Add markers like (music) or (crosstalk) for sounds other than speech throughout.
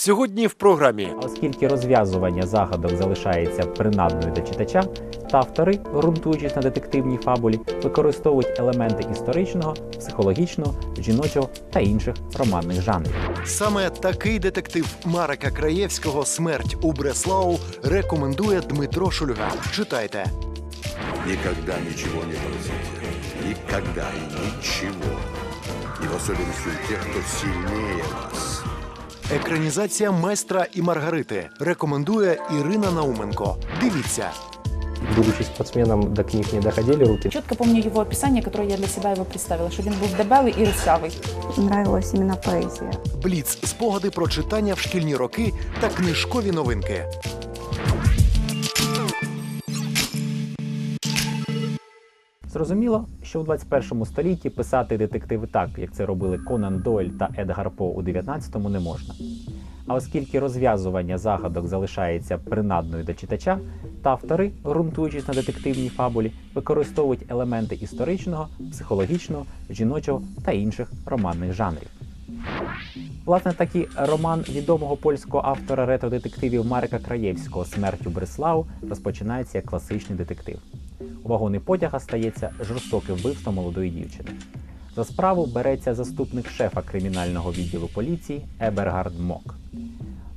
Сьогодні в програмі Оскільки розв'язування загадок залишається принадною для читача, та автори, ґрунтуючись на детективній фабулі, використовують елементи історичного, психологічного, жіночого та інших романних жанрів. саме такий детектив Марека Краєвського Смерть у Бреслау рекомендує Дмитро Шульга. Читайте. Никогда ничего не бросайте. Никогда и ничего. И в особенности у тех, кто сильнее вас. Екранізація майстра і Маргарити рекомендує Ірина Науменко. Дивіться. Будучи спортсменом, до книг не доходили руки. Четко помню его описание, которое я для себя его представила, что він був дебелий і русявий. Нравилась именно поэзия. Бліц спогади про читання в шкільні роки та книжкові новинки. Зрозуміло, що у 21 столітті писати детективи так, як це робили Конан Дойль та Едгар По у 19-му не можна. А оскільки розв'язування загадок залишається принадною для читача, та автори, ґрунтуючись на детективній фабулі, використовують елементи історичного, психологічного, жіночого та інших романних жанрів. Власне, такий роман відомого польського автора ретро-детективів Марка Краєвського Смерть у Бреслау розпочинається як класичний детектив. У вагони потяга стається жорстоке вбивство молодої дівчини. За справу береться заступник шефа кримінального відділу поліції Ебергард Мок.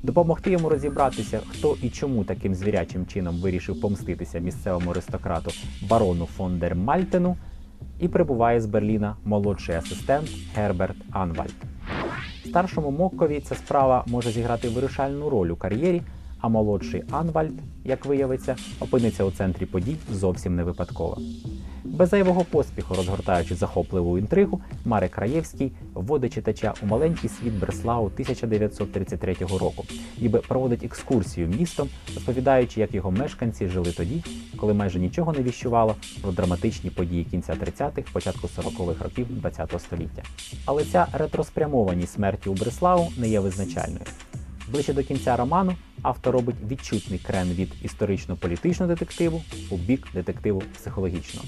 Допомогти йому розібратися, хто і чому таким звірячим чином вирішив помститися місцевому аристократу барону фон дер Мальтену, і прибуває з Берліна молодший асистент Герберт Анвальд. Старшому Моккові ця справа може зіграти вирішальну роль у кар'єрі, а молодший Анвальд, як виявиться, опиниться у центрі подій зовсім не випадково. Без зайвого поспіху, розгортаючи захопливу інтригу, Марek Краєвський вводить читача у маленький світ Бреслау 1933 року, ніби проводить екскурсію містом, розповідаючи, як його мешканці жили тоді, коли майже нічого не віщувало про драматичні події кінця 30-х, початку 40-х років ХХ століття. Але ця ретроспрямованість смерті у Бреслау не є визначальною. Ближче до кінця роману автор робить відчутний крен від історично-політичного детективу у бік детективу психологічного.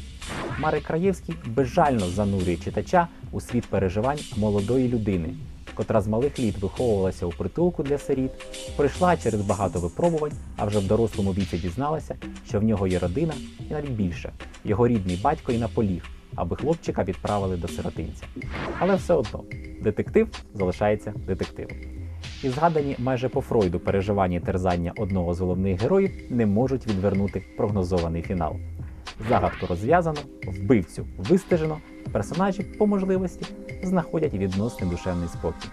Марek Краєвський безжально занурює читача у світ переживань молодої людини, котра з малих літ виховувалася у притулку для сиріт, пройшла через багато випробувань, а вже в дорослому віці дізналася, що в нього є родина і навіть більше його рідний батько і наполіг, аби хлопчика відправили до сиротинця. Але все одно детектив залишається детективом. І згадані майже по Фройду переживання терзання одного з головних героїв не можуть відвернути прогнозований фінал. Загадку розв'язано, вбивцю вистежено, персонажі по можливості знаходять відносний душевний спокій.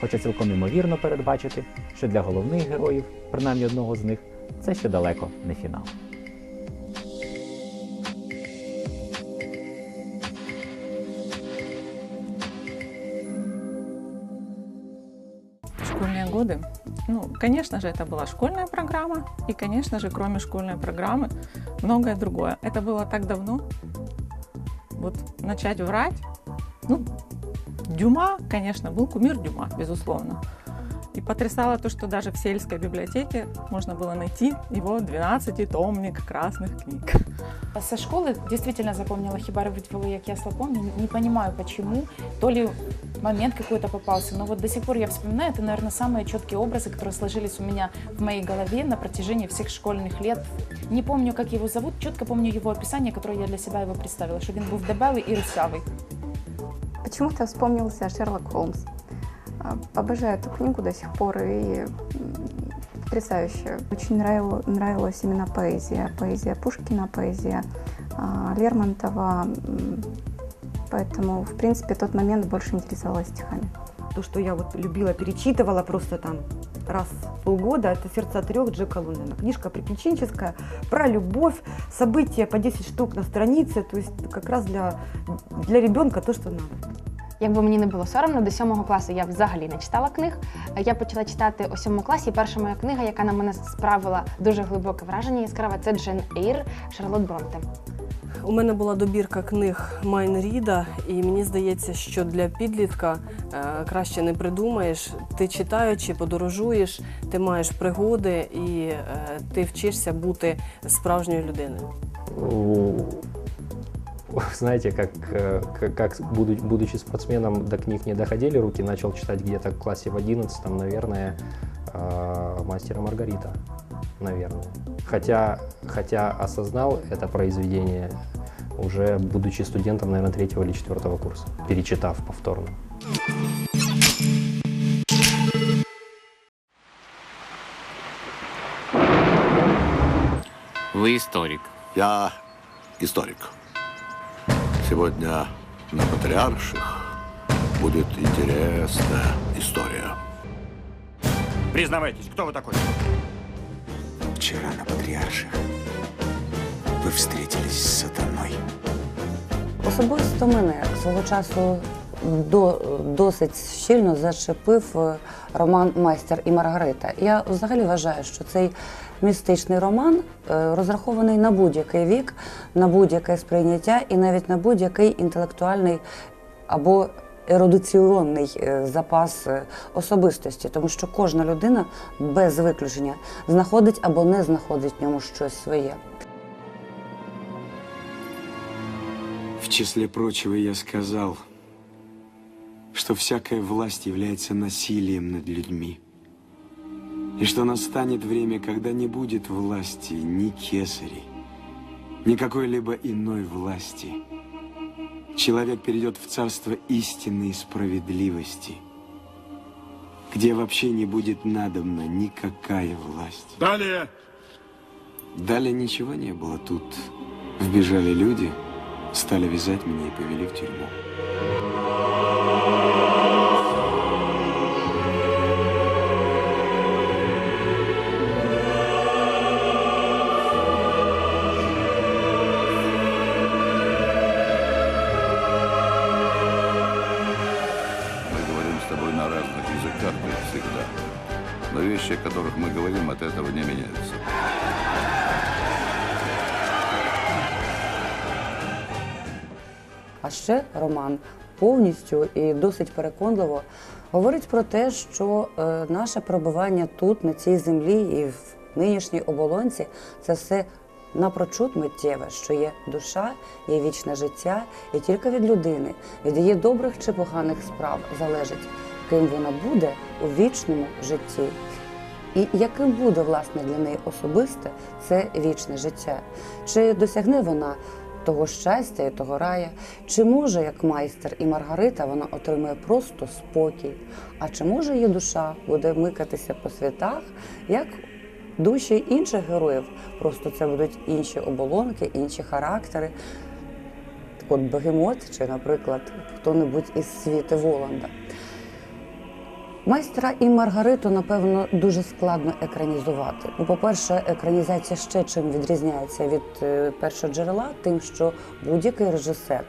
Хоча цілком імовірно передбачити, що для головних героїв, принаймні одного з них, це ще далеко не фінал. Ну, конечно же, это была школьная программа, и, конечно же, кроме школьной программы, многое другое. Это было так давно. Вот начать врать. Ну, Дюма, конечно, был кумир Дюма, безусловно. И потрясало то, что даже в сельской библиотеке можно было найти его 12-томник красных книг. Со школы действительно запомнила Хибара Витвелу, як я помню. Не понимаю, почему. То ли момент какой-то попался. Но вот до сих пор я вспоминаю, это, наверное, самые четкие образы, которые сложились у меня в моей голове на протяжении всех школьных лет. Не помню, как его зовут, четко помню его описание, которое я для себя его представила, что він був дебелий і русявий. Почему-то вспомнился Шерлок Холмс. А, Обожаю эту книгу до сих пор и потрясающе. Очень нравила- нравилась именно поэзия. Поэзия Пушкина, поэзия а, Лермонтова. Поэтому, в принципе, тот момент больше интересовалась стихами. То, что я вот любила, перечитывала просто там раз в полгода, это «Сердца трех» Джека Лондона. Книжка приключенческая, про любовь, события по 10 штук на странице, то есть как раз для, для ребенка то, что надо. Якби мені не було соромно, до сьомого класу я взагалі не читала книг. Я почала читати у сьомому класі. і Перша моя книга, яка на мене справила дуже глибоке враження яскраве, це Джен Ейр Шарлот Бронте. У мене була добірка книг Майн Ріда, і мені здається, що для підлітка е, краще не придумаєш. Ти читаючи, подорожуєш, ти маєш пригоди і е, ти вчишся бути справжньою людиною. (laughs) Знаете, как, э, как, как буду- будучи спортсменом, до книг не доходили руки, начал читать где-то в классе в 11, наверное, а, «Мастер и Маргарита», наверное. Хотя, хотя осознал это произведение уже будучи студентом, наверное, третьего или четвертого курса, перечитав повторно. Вы историк. Я историк. Сегодня на Патриарших будет интересная история. Признавайтесь, кто вы такой? Вчера на Патріарших ви встретились з сатаною. Особисто мене свого часу до, досить щільно зачепив е, роман Майстер і Маргарита. Я взагалі вважаю, що цей містичний роман е, розрахований на будь-який вік, на будь-яке сприйняття і навіть на будь-який інтелектуальний або ерудиційний е, запас особистості, тому що кожна людина без виключення знаходить або не знаходить в ньому щось своє. В числе прочего я сказал, что всякая власть является насилием над людьми. И что настанет время, когда не будет власти ни кесарей, ни какой-либо иной власти. Человек перейдет в царство истины и справедливости, где вообще не будет надобна никакая власть. Далее. Далее ничего не было. Тут вбежали люди, стали вязать меня и повели в тюрьму. А ще роман повністю і досить переконливо говорить про те, що е, наше перебування тут, на цій землі і в нинішній оболонці, це все напрочуд миттєве, що є душа, є вічне життя, і тільки від людини, від її добрих чи поганих справ залежить, ким вона буде у вічному житті. І яким буде власне для неї особисте це вічне життя? Чи досягне вона того щастя і того рая? Чи може, як майстер і Маргарита, вона отримує просто спокій? А чи може її душа буде микатися по світах, як душі інших героїв? Просто це будуть інші оболонки, інші характери. Так от Бегемот, чи, наприклад, хто-небудь із світи Воланда. Майстра і Маргариту, напевно, дуже складно екранізувати. Ну, по-перше, екранізація ще чим відрізняється від е, першого джерела, тим, що будь-який режисер,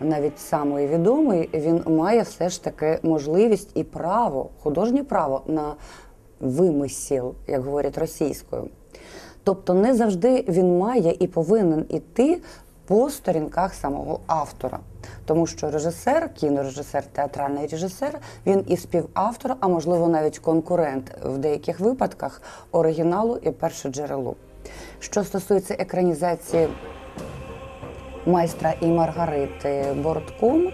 навіть самий відомий, він має все ж таки можливість і право, художнє право на вимисіл, як говорять російською. Тобто не завжди він має і повинен іти по сторінках самого автора. Тому що режисер, кінорежисер, театральний режисер, він і співавтор, а можливо навіть конкурент в деяких випадках оригіналу і перше джерело. Що стосується екранізації майстра і Маргарити Бортком,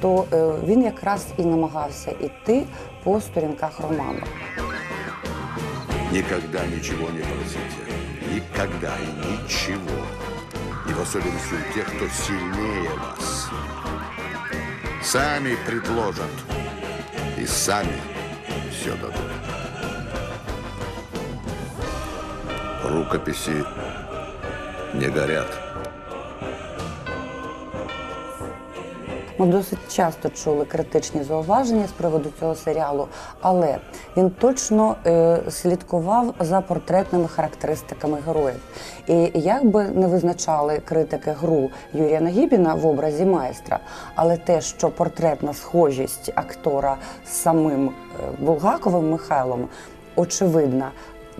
то е, він якраз і намагався іти по сторінках роману. Никогда ничего не просите. Никогда и ничего. В особенности у тех, кто сильнее вас. Сами предложат. И сами все дадут. Рукописи не горят. Ми досить часто чули критичні зауваження з приводу цього серіалу, але він точно е, слідкував за портретними характеристиками героїв. І як би не визначали критики гру Юрія Нагібіна в образі майстра, але те, що портретна схожість актора з самим е, Булгаковим Михайлом очевидна,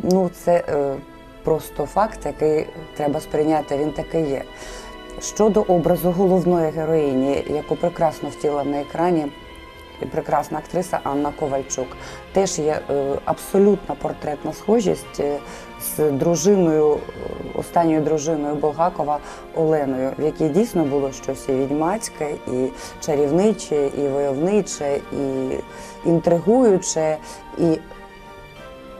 ну це е, просто факт, який треба сприйняти, він такий є. Щодо образу головної героїні, яку прекрасно втілила на екрані прекрасна актриса Анна Ковальчук, теж є е, абсолютна портретна схожість е, з дружиною, е, останньою дружиною Булгакова Оленою, в якій дійсно було щось і відьмацьке, і чарівниче, і войовниче, і інтригуюче. І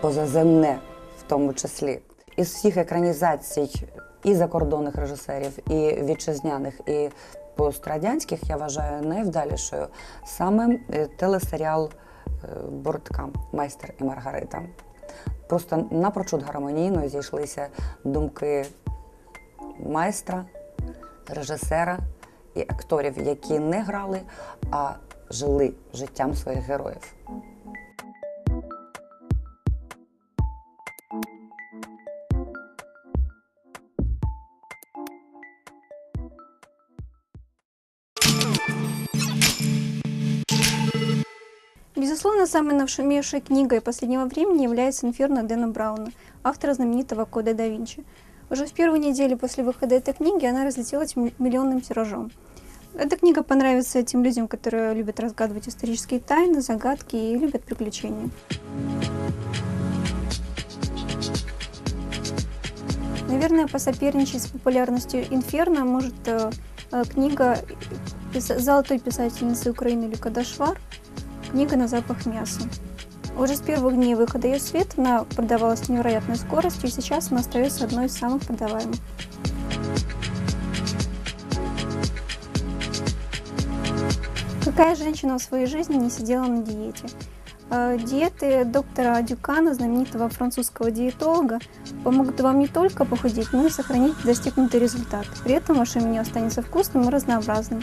позаземне в тому числі. Із всіх екранізацій і закордонних режисерів, і вітчизняних, і пострадянських я вважаю найвдалішою саме е, телесеріал е, Бортка Майстер і Маргарита. Просто напрочуд гармонійно зійшлися думки майстра, режисера і акторів, які не грали, а жили життям своїх героїв. Безусловно, самой нашумевшей книгой последнего времени является «Инферно» Дэна Брауна, автора знаменитого «Кода да Винчи». Уже в первую неделю после выхода этой книги она разлетелась миллионным тиражом. Эта книга понравится тем людям, которые любят разгадывать исторические тайны, загадки и любят приключения. Наверное, посоперничать с популярностью «Инферно» может э, э, книга золотой писательницы Украины Люка Дашвар «Книга на запах мяса». Уже с первых дней выхода ее свет она продавалась с невероятной скоростью, и сейчас она остается одной из самых продаваемых. Какая женщина в своей жизни не сидела на диете? Э, Диеты доктора Дюкана, знаменитого французского диетолога, помогут вам не только похудеть, но и сохранить достигнутый результат. При этом ваше меню останется вкусным и разнообразным.